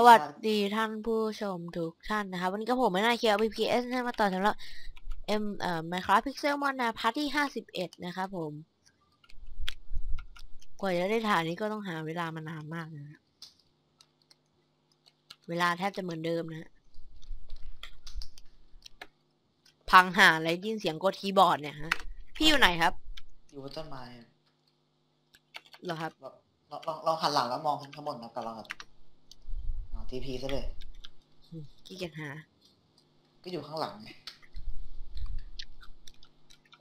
สวัสดีท่านผู้ชมทุกท่านนะครับวันนี้ก็ผมไม่น่าเคียว PPS นะมาต่อสำหรับ M เอ่อ Minecraft Pixel Mon นะพาร์ทที่ห้าสิบเอ็ดนะครับผม กว่าจะได้ถ่ายนี้ก็ต้องหาเวลามานานมากนะฮะเวลาแทบจะเหมือนเดิมนะฮะพังหาอะไรยินเสียงกดคีย์บอร์ดเนี่ยฮะ พี่อยู่ไหนครับ อยู่บนต้นไม้อะเหรอครับลองลองลองลองหันหลังแล้วมองขึ้นข้างบนนะกับเราครับ ทีพีซะเลยขี้เกียจหา ก็อยู่ข้างหลังไง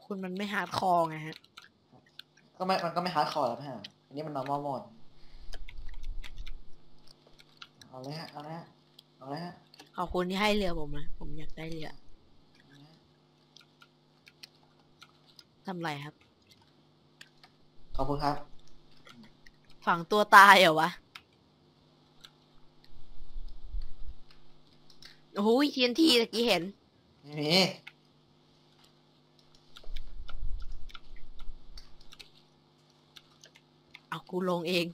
คุณมันไม่ฮาร์ดคอร์ไงฮะ ก็ไม่มันก็ไม่ฮาร์ดคอร์แล้วฮะ อันนี้มัน normal mode เอาเลยฮะ เอาเลยฮะ เอาเลยฮะ ขอบคุณที่ให้เรือผมนะ ผมอยากได้เรือเอาเลยฮะทำไรครับ ขอบคุณครับ ฝังตัวตายเหรอวะ โอ้โหทีนทีตะกี้เห็น ไม่มีเอากูลงเอง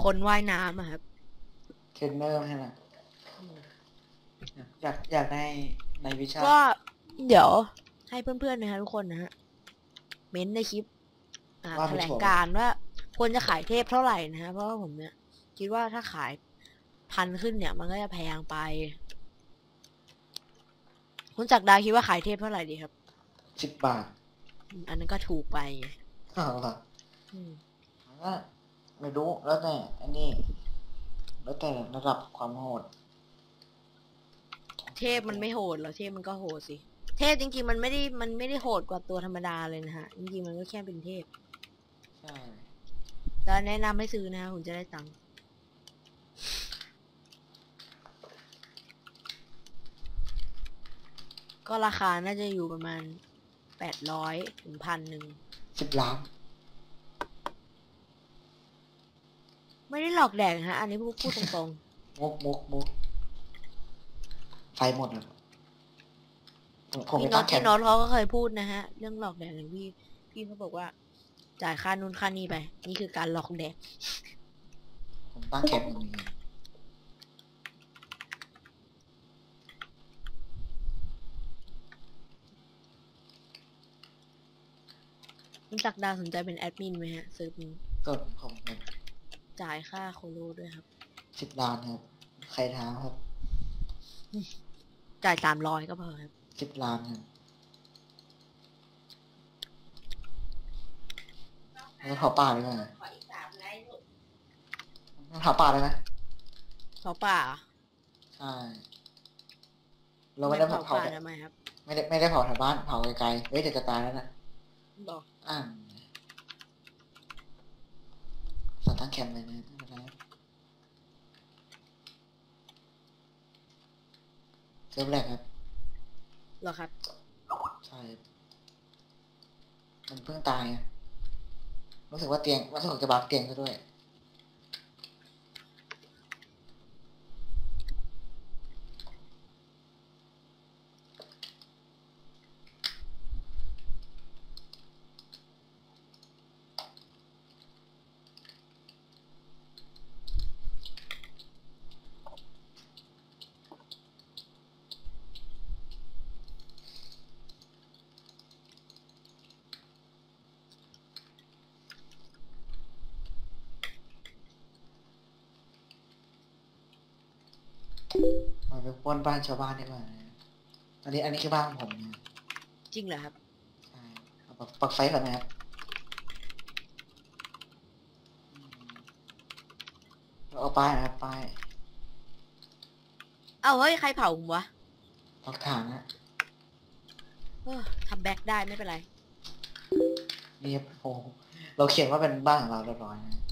คนว่ายน้ำอะครับ เทรนเนอร์ใช่ไหมอยากอยากได้ในวิชา ก็เดี๋ยวให้เพื่อนๆนะฮะทุกคนนะฮะ เม้นต์ในคลิปอ่าว่า แถไม่ลงถูกการณ์ว่าควรจะขายเทพเท่าไหร่นะฮะเพราะว่าผมเนี่ย คิดว่าถ้าขายพันขึ้นเนี่ย มันก็จะแพงไป คุณจักรดาคิดว่าขายเทพเท่าไหร่ดีครับสิบบาทอืมอันนั้นก็ถูกไปไงเอาล่ะอืมก็ไม่รู้แล้วแต่อันนี้ แล้วแต่ระดับความโหด เทพมันไม่โหดหรอเทพมันก็โหดสิ เทพจริงๆมันไม่ได้มันไม่ได้โหดกว่าตัวธรรมดาเลยนะฮะจริงๆมันก็แค่เป็นเทพ ใช่แต่แนะนำให้ซื้อนะคุณจะได้ตังค์ก็ราคาน่าจะอยู่ประมาณแปดร้อยถึงพันหนึ่งสิบล้านไม่ได้หลอกแดกนะฮะ อันนี้พูดพูดตรงมุกมุกมุกไฟหมดเลยผมๆผมพี่ไปน็อตั้ตงแคมพี่ป์ น็อตเขาก็เคยพูดนะฮะ เรื่องหลอกแดกอย่างพี่พี่เขาบอกว่า จ่ายค่านู่นค่านี่ไป นี่คือการหลอกแดกผมตั้งแคมป์ตรงนี้คุณจักรดาสนใจเป็นแอดมินไหมฮะเซิร์ฟนี้ก็ผมเป็นจ่ายค่าโคโลด้วยครับสิบล้านครับ ใครท้าครับ จ่ายสามร้อยก็พอครับสิบล้านครับ แล้วเผาป่าได้ไหมเผาป่าได้ไหมเผาป่าเหรอใช่เราไม่ได้เผาเผาเผาป่าทำไมครับ ไม่ได้ไม่ได้เผาแถวบ้านเผาไกลๆเฮ้ยเดี๋ยวจะตายแล้วนะบอกอ่าสั่งตั้งแคมป์เลยนะไม่เป็นไรเริ่มแรกครับเหรอครับ ใช่ มันเพิ่งตายอะ รู้สึกว่าเตียงรู้สึกจะบักเตียงซะด้วย มันไปปล้นบ้านชาวบ้านได้ป่ะอันนี้อันนี้คือบ้านของผมเนี่ยจริงเหรอครับใช่เอาปักปักไฟก่อนนะครับอืมเราเอาป้ายนะครับป้ายเอ้าเฮ้ยใครเผาผมวะปักฐานนะเออทำแบ็กได้ไม่เป็นไร นี่ครับโอ้โหเราเขียนว่าเป็นบ้านของเราเรียบร้อยนะ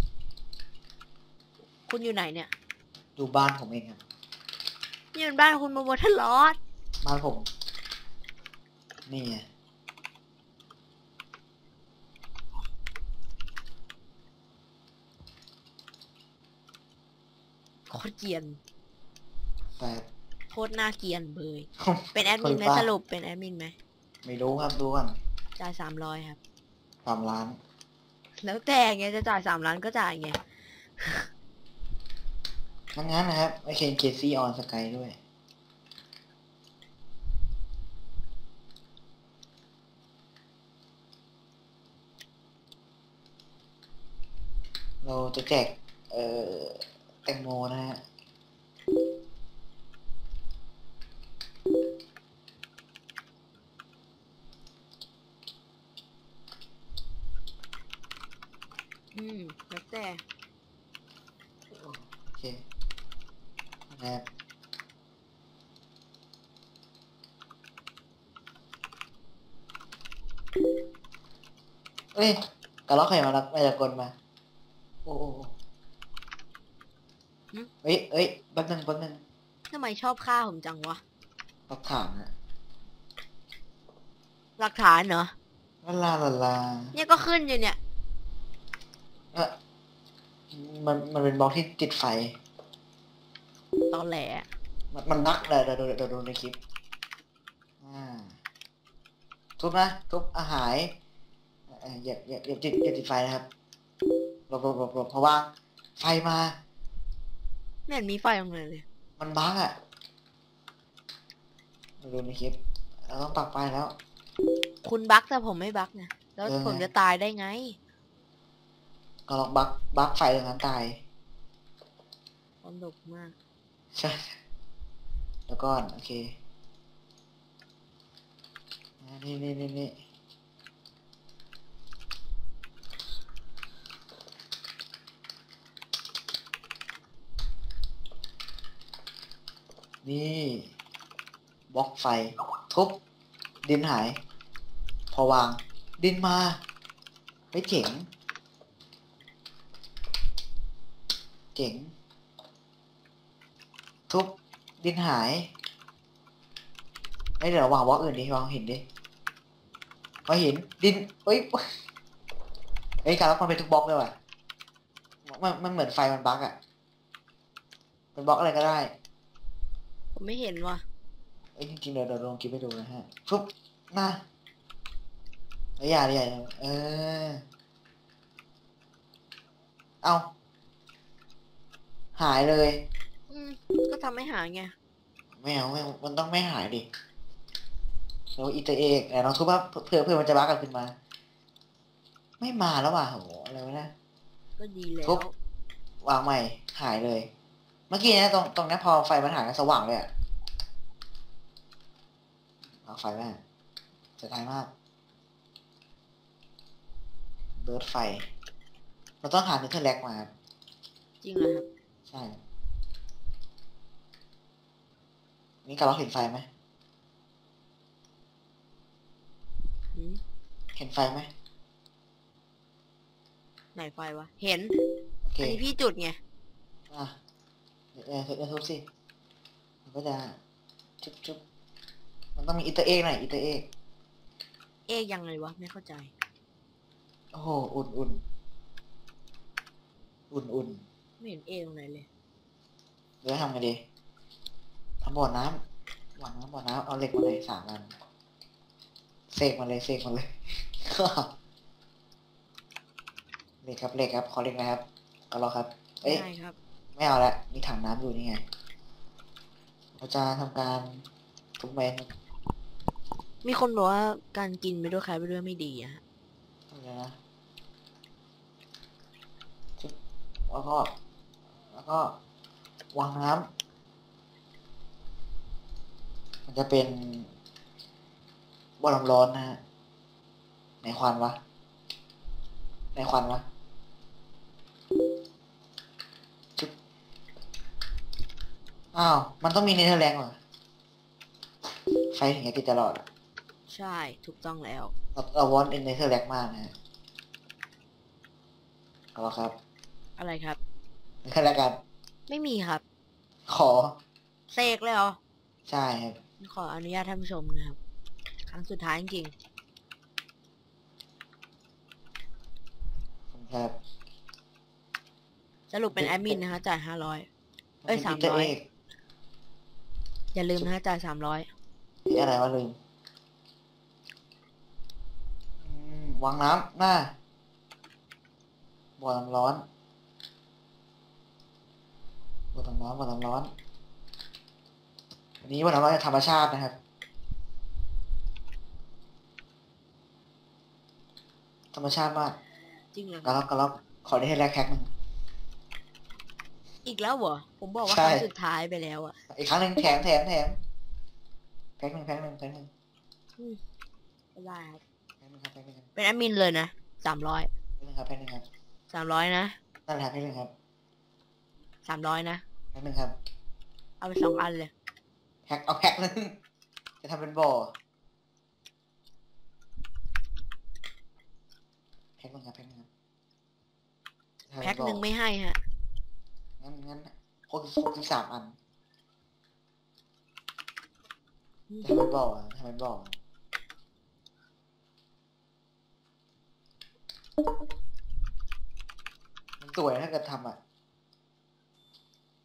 คุณอยู่ไหนเนี่ย ดูบ้านผมเองครับ นี่เป็นบ้านคุณโมโมทัลลอด บ้านผม นี่ไงโคตรเกรียนแต่ โคตรน่าเกรียนเบย เป็นแอดมินไหมคนบ้า สรุปเป็นแอดมินไหมไม่รู้ครับดูก่อนจ่ายสามร้อยครับ สามล้าน แล้วแต่ไงจะจ่ายสามล้านก็จ่ายไง งั้นงั้นนะครับไอเคนเคซี่ออนสกายด้วย เราจะแจก เอ่อ แตงโมนะฮะอืม แล้วแต่ โอเค นะครับเอ้ยกระล็อกใครมารับไม่ตะกลมา โอ้โอ้โอ้หึ เอ้ยเอ้ยแป๊บนึงแป๊บนึงทำไมชอบฆ่าผมจังวะปักถามนะหลักฐานเหรอ ลาลาลาลาเนี่ยก็ขึ้นอยู่เนี่ย เอะมันมันเป็นบล็อกที่ติดไฟตอนแหล มันมันบักเลยเดี๋ยวเดี๋ยวเดี๋ยวดูในคลิปอ่าทุบนะ ทุบอาหารเอ่ออย่าอย่าอย่าติดอย่าติดไฟนะครับหลบหลบหลบหลบเพราะว่าไฟมาไม่เห็นมีไฟตรงไหนเลย มันบักอะมาดูในคลิปเราต้องปักไฟแล้ว คุณบักแต่ผมไม่บักนะแล้วเออผมจะตายได้ไง ก็ลองบักบักไฟตรงนั้นตายความดุมากใช่ แล้วก่อนโอเคนี่นี่นี่นี่นี่บล็อกไฟ ทุบ ดินหาย พอวาง ดินมาไม่เจ๋ง เจ๋ง ดินหายไอ้ยเดี๋ยววางบล็อกอื่นดิวางหินดิวางหินดินเอ้ยเอ้ยการรับมันเป็นทุกบล็อกเลยว่ะมันมันเหมือนไฟมันบั๊กอะเป็นบล็อกอะไรก็ได้ ผมไม่เห็นว่ะเอ้ยจริงๆเดี๋ยวเดี๋ยวลองคลิปให้ดูนะฮะฟุบหน้าเอ้ยอย่าดิอย่าดิเออเอาหายเลยอืม ก็ทำให้หาไงไม่เอาไม่เอามันต้องไม่หายดิแล้วอีเตอร์เอกไหนลองทุบว่าเผื่อเผื่อมันจะบักกันขึ้นมา ไม่มาแล้วว่ะโหอะไรวะเนะก็ดีแล้วทุบวางใหม่หายเลย เมื่อกี้เนะตรงตรงนี้พอไฟมันหายก็สว่างเลยอะวางไฟแม่งเสียดายมากเบิร์ดไฟ เราต้องหาเนเธอร์แลกมาครับจริงเหรอครับ ใช่ นี่การล็อกเห็นไฟไหมหืมเห็นไฟไหมไหนไฟวะ เห็น โอเคอันนี้พี่จุดไง อะเดี๋ยวเดี๋ยวเดี๋ยวทุบสิ มันก็จะจุบจุบมันต้องมีอิตาเอกหน่อยอิตาเอกเอ๊ยยังไงวะ ไม่เข้าใจ โอ้โห อุ่นอุ่นอุ่นอุ่นไม่เห็นเอ๊ยตรงไหนเลย เดี๋ยวทำไงดีทำ บ่อน้ำบ่อน้ำบ่อน้ำเอาเหล็กมาเลยสามอันเสกมาเลยเสกมาเลยเหล็กครับเหล็กครับขอเหล็กนะครับเอารอครับ เอ้ยได้ครับไม่เอาละมีถังน้ำอยู่นี่ไงเราจะทำการทุบเมนมีคนบอกว่าการกินไปด้วยใครไปด้วยไม่ดีอะฮะทำเลยนะชุบแล้วก็ แล้วก็วางน้ำ มันจะเป็นบ่อน้ำร้อนนะฮะไหนควันวะไหนควันวะชุบอ้าว มันต้องมีเนเธอร์แลนด์เหรอไฟถึงจะติดตลอดอะใช่ ถูกต้องแล้ว เราเราวอนเนเธอร์แลนด์มากนะฮะเอาละครับ อะไรครับเนเธอร์แลนด์กัน ไม่มีครับ ขอ เสกเลยเหรอ ใช่ครับ ขออนุญาตท่านผู้ชมนะครับ ครั้งสุดท้ายจริงผมครับๆสรุปเป็นแอดมินนะคะจ่ายห้าร้อยเอ้ยนสามป็นร้อย Easter egg อย่าลืมนะคะจ่ายสามร้อยนี่อะไรวะลืมอืมวางน้ำหน้าบ่อน้ำร้อนบ่อน้ำร้อนบ่อน้ำร้อน อันนี้บ่อน้ำร้อนจากธรรมชาตินะครับ ธรรมชาติมากจริงเหรอกระลอกกระลอกขอได้ให้แรกแคกหนึ่งอีกแล้วเหรอ ผมบอกว่าใช่ครั้งสุดท้ายไปแล้วอะอีกครั้งหนึ่งแถมแถมแถมแพ็กหนึ่งแพ็กหนึ่งแพ็กหนึ่งไม่ได้ครับแพ็กหนึ่งครับแพ็กหนึ่งครับเป็นแอดมินเลยนะสามร้อยแพ็กหนึ่งครับแพ็กหนึ่งครับสามร้อยนะนั่นแหละแพ็กหนึ่งครับสามร้อยนะแพ็กหนึ่งครับ เอาไปสองอันเลย แพ็กเอาแพ็กหนึ่งจะทำเป็นบ่อแพ็กหนึ่งครับแพ็กหนึ่งครับจะทำเป็แพ็คบ่อหนึ่งไม่ให้ฮะ งั้นงั้นหกสิบหกสิบสามอันจะทำเป็นบ่อทำเป็นบ่อมันสวยถ้าเกิดทำอะ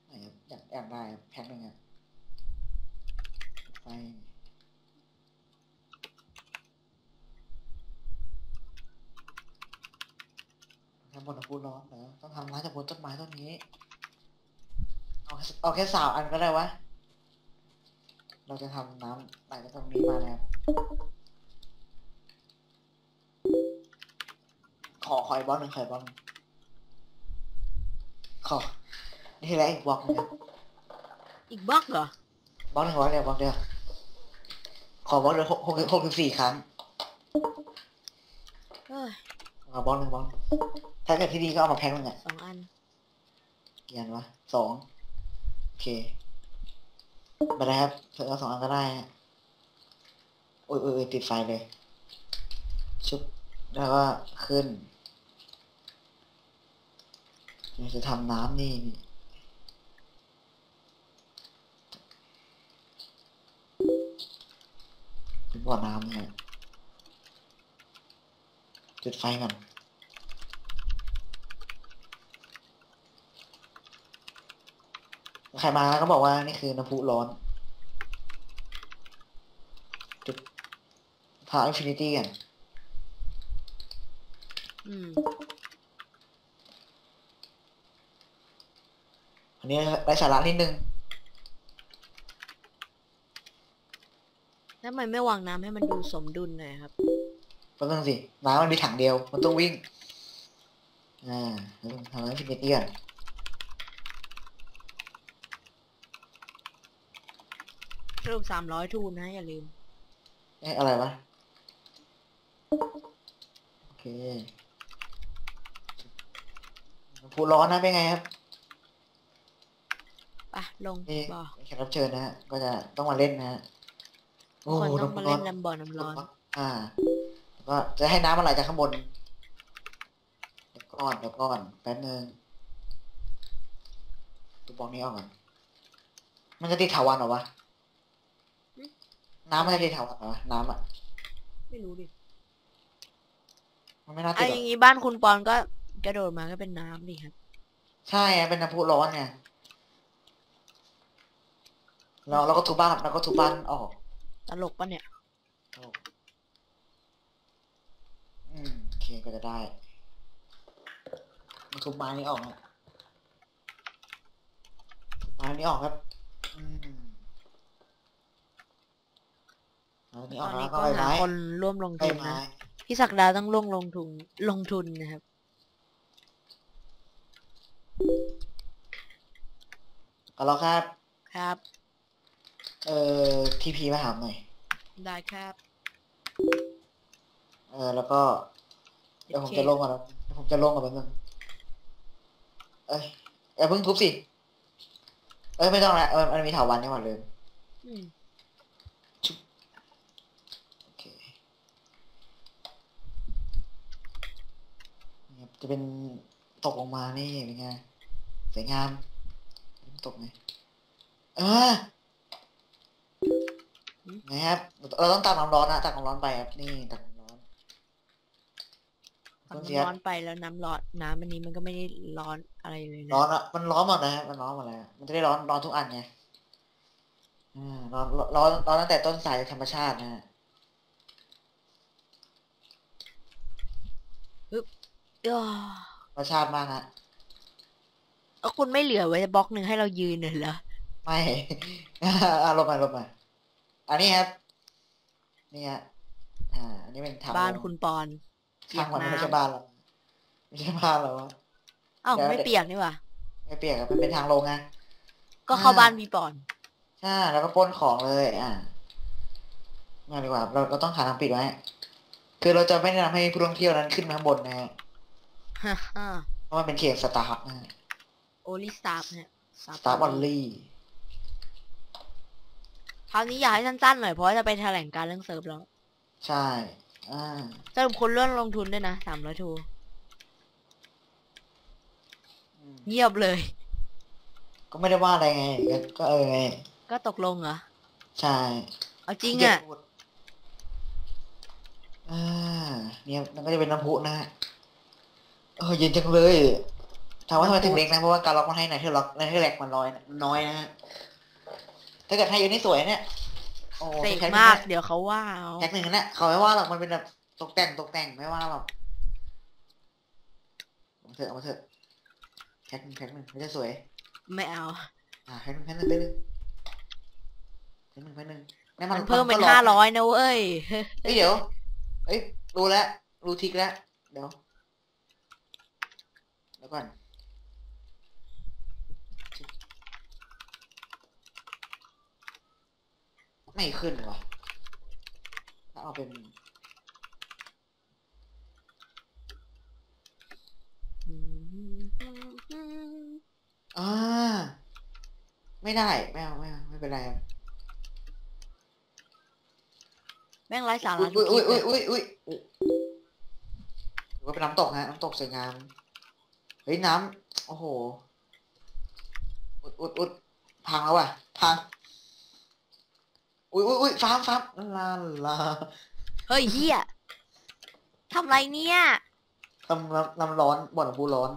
ไหนครับอยากอยากได้ครับแพ็คหนึ่งอะ ไฟทำบนตะปูร้อนเหรอต้องทำร้านจากบนต้นไม้ต้นนี้เอาแค่เอาแค่สามอันก็ได้วะ เราจะทำน้ำไหลจากตรงนี้มานะครับขอขออีกบล็อกหนึ่งขออีกบล็อกหนึ่งขอนี่แหละอีกบล็อกหนึงครับอีกบล็อกเหรอ บล็อกหนึ่งบล็อกเดียวบล็อกเดียว ขอบล็อกเดียวหกหกหกถึงสี่ครั้งเอ้ยเอาบล็อกหนึ่งบล็อกหนึ่งถ้าเกิดที่ดีก็เอามาแพ็คหนึ่งอะสองอันกี่อันวะสองโอเคไปเลยครับเผื่อเอาสองอันก็ได้ฮะโอ้ยโอ้ยโอ้ยติดไฟเลย ชุบแล้วก็ขึ้นเราจะทำน้ำนี่นี่เป็น บ่อน้ำเนี่ยจุดไฟก่อนใครมาก็บอกว่านี่คือน้ำพุร้อน จุดพาอินฟินิตี้กันอืมอันนี้ไร้สาระนิดนึง แล้วทำ ไมไม่วางน้ำให้มันดูสมดุลหน่อยครับ ก็ต้องสิ น้ำมันมีถังเดียว มันต้องวิ่ง อ่าแล้วทำอินฟินิตี้กันสรุปสามร้อยทูนนะ อย่าลืม เอ๊ะอะไรวะ โอเคน้ำพุร้อนนะเป็นไงครับไปลงนี่บ่อแขกรับเชิญนะฮะ ก็จะต้องมาเล่นนะฮะ ทุกคนต้องมาเล่นำพุร้ลำบ่อน้ำร้อน อ่าแล้วก็จะให้น้ำมันไหลจากข้างบนเดี๋ยวก่อนเดี๋ยวก่อนแป๊บนึงตัวบล็อกนี้ออกก่อนมันจะติดถาวรเหรอวะหึน้ำมันจะติดถาวรเหรอวะน้ำอะ ไม่รู้ดิ มันไม่น่าไอ้ติดหรออกย่างงี้บ้านคุณปอนก็กระโดดมาก็เป็นน้ำดิครับ ใช่อะเป็นน้ำพุร้อนไงเราเราก็ทุบบ้านเราก็ทุบบ้านออก ตลกปะเนี่ยอืมโอเคก็จะได้มาทุบไม้นี้ออกนะทุบไม้นี้ออกครับ อืมเอาอันนี้ตอออนกแล้นี้วก็ก็ใบหาไม้คนร่วมลงใบทุนไม้นะ พี่ศักดาต้องร่วมลงทุนลงทุนนะครับ ก็แล้วครับ ครับ เอ่อทีพีมาถามหน่อย ได้ครับเออแล้วก็ เดี๋ยวผมจะลงก่อนนะเดี๋ยวผมจะลงก่อนแป๊บนึงเอ้ยอย่าเพิ่งทุบสิ เอ้ยไม่ต้องละเออมันมีถาวันนี่หว่าลืมอืมโอเคนี่ครับจะเป็นตกลงมานี่เป็นไงสวยงาม ตกไงเออ นะครับเราต้องตักน้ำร้อนนะตักน้ำร้อนไปครับนี่ตักน้ำร้อนความต้นเสียร้อนไปแล้วน้ำร้อนน้ำอันนี้มันก็ไม่ได้ร้อนอะไรเลยนะร้อนอะมันร้อนหมดนะมันร้อนหมดเลยอะมันจะได้ร้อนร้อนทุกอันไงอืมร้อนร้อนร้อนตั้งแต่ต้นสายธรรมชาตินะฮะอ้อรสชาติมากฮะแล้วคุณไม่เหลือไว้บล็อกหนึ่งให้เรายืนเลยเหรอไม่ อะลงมาลงมา อันนี้ครับ นี่ฮะอ่า อันนี้เป็นถังบ้านลงคุณปอนเปียทากงมันน้ไม่ใช่บ้านเราไม่ใช่บ้านเราอะำอ้าวเดี๋ยวไม่เปียกนี่หว่าไม่เปียกอะมันเป็นทางลงไงก็เข้าอ่าบ้านพี่ปอนใช่แล้วก็ปล้นของเลย อ่ามาดีกว่า เราเราต้องหาทางปิดไว้คือเราจะไม่แนะนำให้ผู้ท่องเที่ยวนั้นขึ้นมาข้างบนนะฮะฮ่าฮ่าเพราะมันเป็นเขตสตาร์ทนะฮะโอลิสตาร์เนี่ยสตาร์บัลลี่ คราวนี้อยากให้สั้นๆหน่อยเพราะว่าจะไปแถลงการเรื่องเซิร์ฟแล้วใช่ อ่า สรุปคนเลื่อนลงทุนด้วยนะสามร้อยทูอืมเงียบเลย ก็ไม่ได้ว่าอะไรไง ก็ก็เออไง ก็ตกลงเหรอ ใช่เอาจริงขี้เกียอะจพูดอ่าเนี่ยมันก็จะเป็นน้ำพุนะฮะเออเย็นจังเลยถามว่าทำไมถึงเล็กนะเพราะว่าการล็อกมันให้ในที่ล็อกในที่แหลกมันน้อยนะน้อยนะฮะ ถ้าเกิดให้เยอะนี่สวยเนี่ยโอ้เสกแพ็คมากหนึ่งเดี๋ยวเขาว่าเอาแพ็คหนึ่งเนี่ยเขาไม่ว่าหรอกมันเป็นแบบตกแต่งตกแต่งไม่ว่าหรอกเอามาเถอะเอามาเถอะแพ็คหนึ่งแพ็คหนึ่งไม่ได้สวย ไม่เอา อ่าแพ็คหนึ่งแพ็คหนึ่งแพ็คหนึ่งแพ็คหนึ่งแพ็คหนึ่งนี่มัมันนเพิ่มเป็นก็ห้าร้อยนะเว้ยเฮ้ยเดี๋ยวเอ้ยรู้แล้วรู้ทิกแล้วเดี๋ยวเดี๋ยวก่อน ไม่ขึ้นวะถ้าเอาเป็นอ่าไม่ได้ ไม่เอาไม่เอาไม่เป็นไรครับแม่งไร้สาอุ้ระยทุกอุ้ยคลิอุ้ปยเลยอุ้ยอุ้ยอุ้ยถือว่าเป็นน้ำตกฮะน้ำตกสวยงาม เฮ้ยน้ำโอ้โห อุดอุดอุดพังแล้วว่ะ พัง อุ้ยอุ้ยอุ้ยฟาร์มฟาร์มลาลาเฮ้ยเฮียทำไรเนี่ยทำน้ำน้ำร้อนบ่อนบูร้อน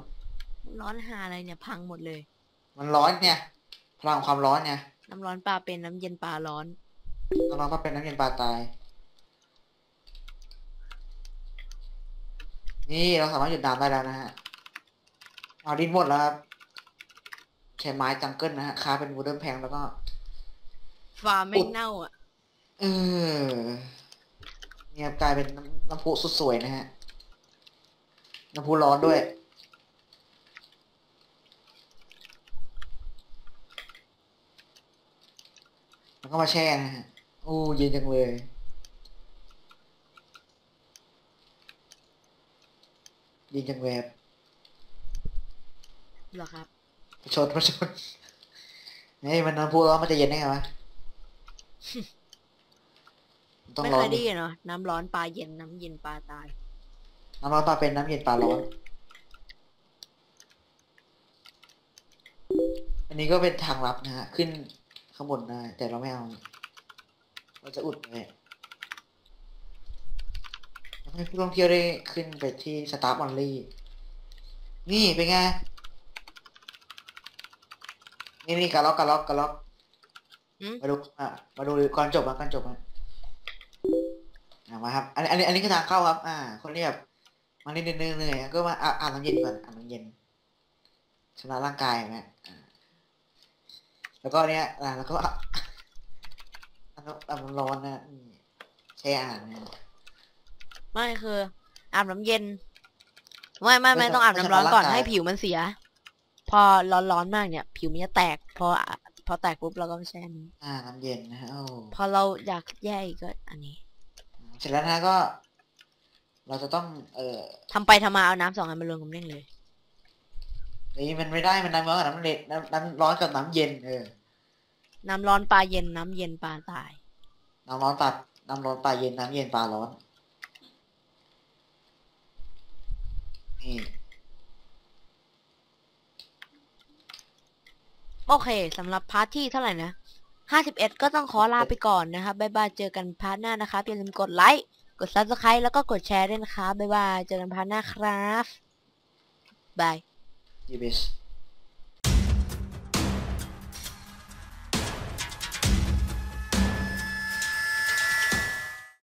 ร้อนหาอะไรเนี่ย พังหมดเลย มันร้อนเนี่ยพลังความร้อนเนี่ยน้ำร้อนปลาเป็นน้ำเย็นปลาร้อนน้ำร้อนมาเป็นน้ำเย็นปลาตาย นี่เราสามารถหยุดน้ำได้แล้วนะฮะเอาดินหมดแล้วครับใช้ไม้จังเกิลนะฮะค้าเป็นวูดเดิลแพงแล้วก็ ฟาร์มแม่งเน่าอะ เออ เนี่ยกลายเป็นน้ำน้ำพุสุดสวยนะฮะ น้ำพุร้อนด้วย แล้วก็มาแช่นะฮะ โอ้เย็นจังเลยเย็นจังเลยครับเหรอครับประชดประชดเฮ้ยมันน้ำพุร้อนมันจะเย็นได้ไงวะมัน ต้องไม่ร้เคอนยได้ดิยินเนาะน้ำร้อนปลาเย็นน้ำเย็นปลาตาย น้ำร้อนปลาเป็นน้ำเย็นปลาร้อน อันนี้ก็เป็นทางลับนะฮะ ขึ้นข้างบนได้แต่เราไม่เอา เราจะอุดไว้ให้ผู้ท่องเที่ยวได้ขึ้นไปที่สตาร์บัลลี่ นี่เป็นไง นี่นี่กระล็อกกระล็อกกระล็อก อืมมาดูอะมาดูก่อนจบมาก่อนจบมาอะมาครับ อันนี้อันนี้อันนี้คือทางเข้าครับ อ่า คนที่แบบมาเล่นเหนื่อยๆก็มาอะอ่านน้ำเย็นก่อนอ่านน้ำเย็นชำระร่างกายนะอ่าแล้วก็เนี้ยอ่าแล้วก็อะอันนั้นอะมันร้อนนะนี่แช่อ่านนะไม่คืออาบน้ำเย็น ไม่ไม่ไม่ไม่ต้องอาบไม่น้ำร้อนก่อนทำร้ายร่างกายให้ผิวมันเสีย พอร้อนร้อนๆมากเนี่ย ผิวมันจะแตก พอ อะพอแตกปุ๊บเราก็แช่นี้ อ่าน้ำเย็นนะฮะโอ้พอเราอยากแย่อีกก็อันนี้เสร็จแล้วนะก็ เราจะต้อง เอ่อทำไปทำมาเอาน้ำสองอันมารวมกันเร่งเลย นี่มันไม่ได้มันน้ำร้อนกับน้ำเล็ดน้ำน้ำร้อนกับน้ำเย็นเออน้ำร้อนปลาเย็นน้ำเย็นปลาตาย น้ำร้อนปลาน้ำร้อนปลาเย็นน้ำเย็นปลาร้อนนี่ โอเคสำหรับพาร์ทที่เท่าไหร่นะห้าสิบเอ็ดก็ต้องขอลาไปก่อนนะครับบ๊ายบายเจอกันพาร์ทหน้านะครับอย่าลืมกดไลค์กด subscribe แล้วก็กดแชร์ด้วยนะครับบ๊ายบายเจอกันพาร์ทหน้าครับบายยูเบส